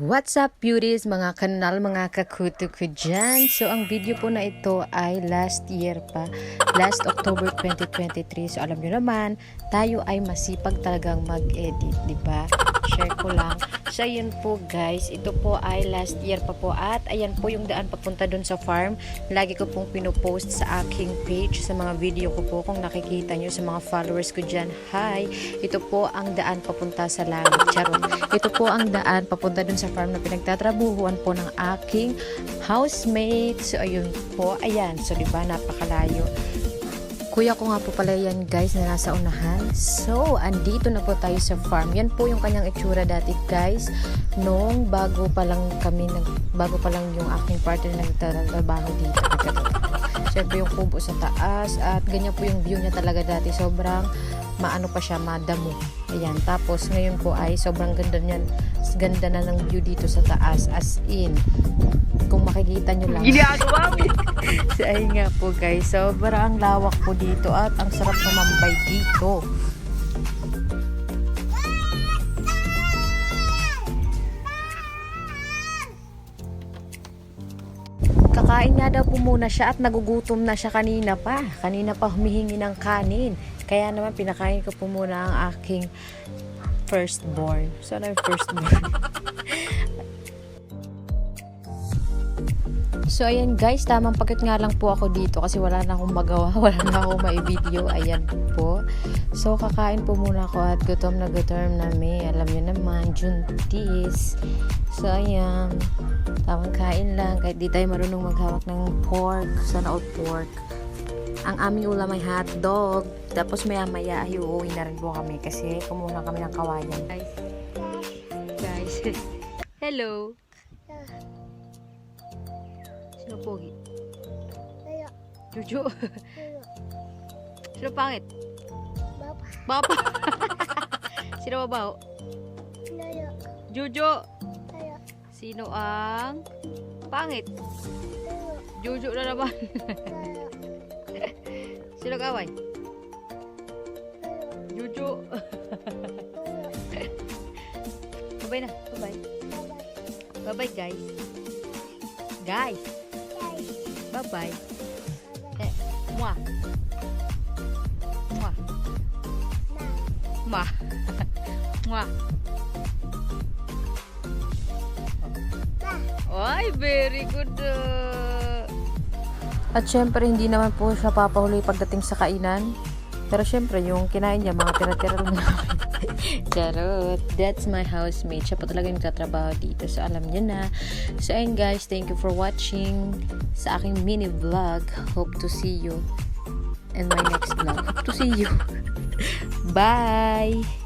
What's up beauties, mga kanal, mga kakuto ko dyan. So ang video po na ito ay last year pa, last October 2023. So alam nyo naman, tayo ay masipag talagang mag-edit, di ba? Share ko lang. So yun po guys, ito po ay last year pa po at ayan po yung daan papunta dun sa farm. Lagi ko pong pinopost sa aking page, sa mga video ko po kung nakikita nyo sa mga followers ko dyan. Hi! Ito po ang daan papunta sa langit. Charot. Ito po ang daan papunta dun sa farm na pinagtatrabuhuan po ng aking housemate. So, ayun po. Ayan. So, di ba napakalayo. Kuya ko nga po pala yan guys na nasa unahan. So, andito na po tayo sa farm. Yan po yung kanyang itsura dati guys. Nung bago pa lang kami, nag, bago pa lang yung aking partner na nagtatrabaho dito. Siyempre yung kubo sa taas at ganyan po yung view niya talaga dati. Sobrang maano pa siya, madamo. Ayan. Tapos ngayon po ay sobrang ganda niyan. Ganda na ng view dito sa taas. As in, kung makikita nyo lang. Ginagawa mo. Ayun nga po guys. Sobrang lawak po dito at ang sarap namambay dito. Kakain nga daw po muna siya at nagugutom na siya kanina pa. Kanina pa humihingi ng kanin. Kaya naman pinakain ko po muna ang aking firstborn. So, ano yung firstborn? So, ayan guys, tamang pakit nga lang po ako dito kasi wala na akong magawa, wala na akong mai-video. Ayan po. So, kakain po muna ako at gutom na gutom na may, alam nyo naman, juntis. So, ayan. Tamang kain lang kahit di tayo marunong maghawak ng pork, sana all pork. Ang aming ulam ay hotdog. Tapos maya maya ay uuwi na rin po kami kasi kumuha kami ng kawayan. Guys. Guys. Hello. Sino pogi? Tayo. Juju. Tayo. Sino pangit? Baba. Baba. Sino babaw? Tayo. Juju. Tayo. Sino ang pangit? Tayo. Juju na naman. Tayo. Sino kaway? Tayo. Juju. Tayo. Bye-bye na. Bye-bye. Bye-bye guys. Guys. Bye. Bye-bye. Eh, mwah. Mwah. Mwah. Mwah. Ay, very good. uh. At syempre, hindi naman po siya papahuli pagdating sa kainan. Pero syempre, yung kinain niya, mga tira-tira lang namin. Charot. That's my housemate. Siya po talaga yung katrabaho dito. So, alam niyo na. So, ayun guys, thank you for watching sa aking mini vlog. Hope to see you in my next vlog. Hope to see you. Bye!